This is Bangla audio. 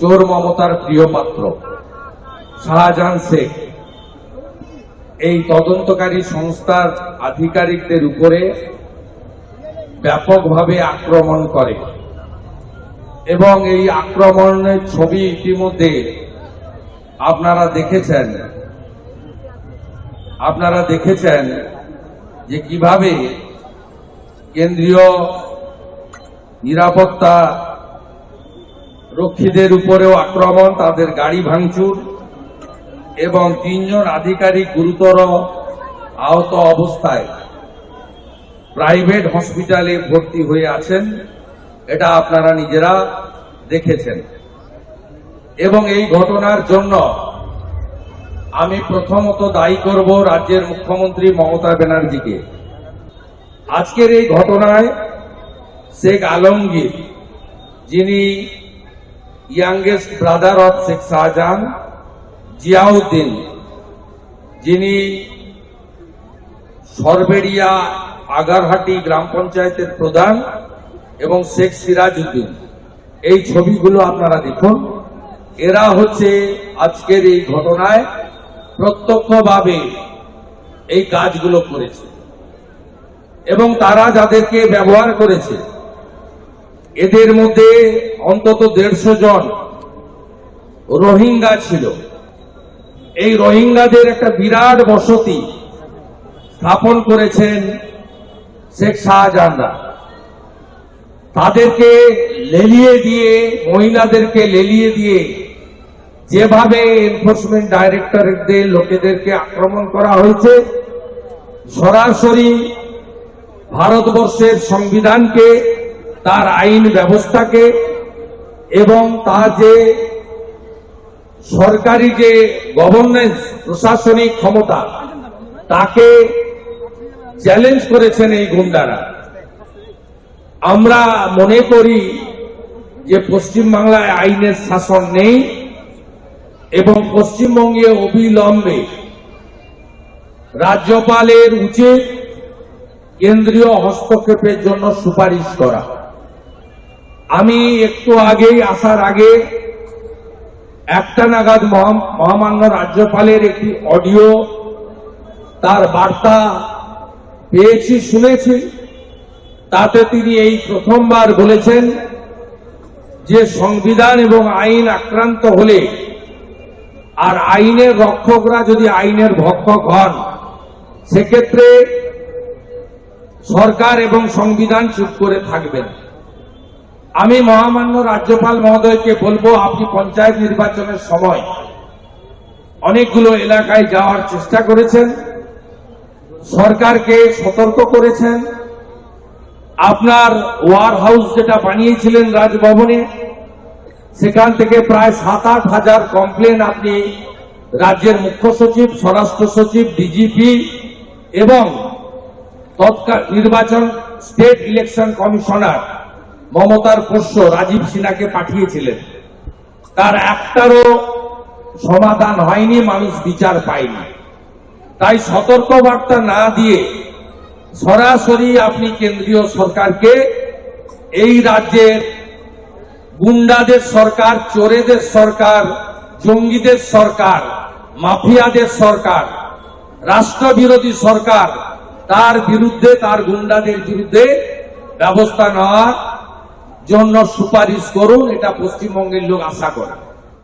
চোর মমতার প্রিয় পাত্র। শাহজাহান শেখ, এই তদন্তকারী সংস্থার আধিকারিকদের উপরে ব্যাপকভাবে আক্রমণ করে এবং এই আক্রমণের ছবি ইতিমধ্যে আপনারা দেখেছেন। আপনারা দেখেছেন যে কীভাবে কেন্দ্রীয় নিরাপত্তা রক্ষীদের উপরেও আক্রমণ, তাদের গাড়ি ভাঙচুর এবং তিনজন আধিকারিক গুরুতর আহত অবস্থায় প্রাইভেট হসপিটালে ভর্তি হয়ে আছেন। এটা আপনারা নিজেরা দেখেছেন। এবং এই ঘটনার জন্য আমি প্রথমত দায়ী করব রাজ্যের মুখ্যমন্ত্রী মমতা ব্যানার্জিকে। আজকের এই ঘটনায় শেখ আলমগীর যিনি youngest brother of Sheikh Shahjahan Ziauddin যিনি সরবেরিয়া আগারহাটি গ্রাম পঞ্চায়েতের প্রধান এবং শেখ সিরাজউদ্দিন। এই ছবিগুলো আপনারা দেখুন। এরা হচ্ছে আজকের এই ঘটনায় প্রত্যক্ষভাবে এই কাজগুলো করেছে। এবং তারা যাদেরকে ব্যবহার করেছে এদের মধ্যে অন্তত দেড়শো জন রোহিঙ্গা ছিল। এই রোহিঙ্গাদের একটা বিরাট বসতি স্থাপন করেছেন শেখ শাহজাহানরা। তাদেরকে লেলিয়ে দিয়ে, মহিলাদেরকে লেলিয়ে দিয়ে যেভাবে এনফোর্সমেন্ট ডাইরেক্টরেটদের লোকেদেরকে আক্রমণ করা হয়েছে, সরাসরি ভারতবর্ষের সংবিধানকে তার আইন ব্যবস্থাকে এবং তার যে সরকারি যে গভর্নেন্স প্রশাসনিক ক্ষমতা, তাকে চ্যালেঞ্জ করেছেন এই গুন্ডারা। আমরা মনে করি যে পশ্চিমবাংলায় আইনের শাসন নেই এবং পশ্চিমবঙ্গে অবিলম্বে রাজ্যপালের উচিত কেন্দ্রীয় হস্তক্ষেপের জন্য সুপারিশ করা। আমি একটু আগেই আসার আগে একটা নাগাদ মহা- মহামান্য রাজ্যপালের একটি অডিও তার বার্তা পেয়েছি, শুনেছি। তাতে তিনি এই প্রথমবার বলেছেন যে সংবিধান এবং আইন আক্রান্ত হলে আর আইনের রক্ষকরা যদি আইনের ভক্ষক হন, সেক্ষেত্রে সরকার এবং সংবিধান চুপ করে থাকবেন। আমি মহামান্য রাজ্যপাল মহোদয়কে বলব, আপনি পঞ্চায়েত নির্বাচনের সময় অনেকগুলো এলাকায় যাওয়ার চেষ্টা করেছেন, সরকারকে সতর্ক করেছেন। আপনার ওয়ার হাউস যেটা বানিয়েছিলেন রাজভবনে, সেখান থেকে প্রায় সাত আট হাজার কমপ্লেন আপনি রাজ্যের মুখ্য সচিব, স্বরাষ্ট্র সচিব ডিজিপি এবং তৎকাল নির্বাচন স্টেট ইলেকশন কমিশনার মমতার পোষ্য রাজীব সিনহাকে পাঠিয়েছিলেন। তার একটারও সমাধান হয়নি, মানুষ বিচার পায়নি। তাই সতর্ক বার্তা না দিয়ে সরাসরি আপনি কেন্দ্রীয় সরকারকে এই রাজ্যের গুন্ডাদের সরকার, চোরেদের সরকার, জঙ্গিদের সরকার, মাফিয়াদের সরকার, রাষ্ট্রবিরোধী সরকার, তার বিরুদ্ধে, তার গুন্ডাদের বিরুদ্ধে ব্যবস্থা নেওয়ার জন্য সুপারিশ করুন এটা পশ্চিমবঙ্গের লোক আশা করে।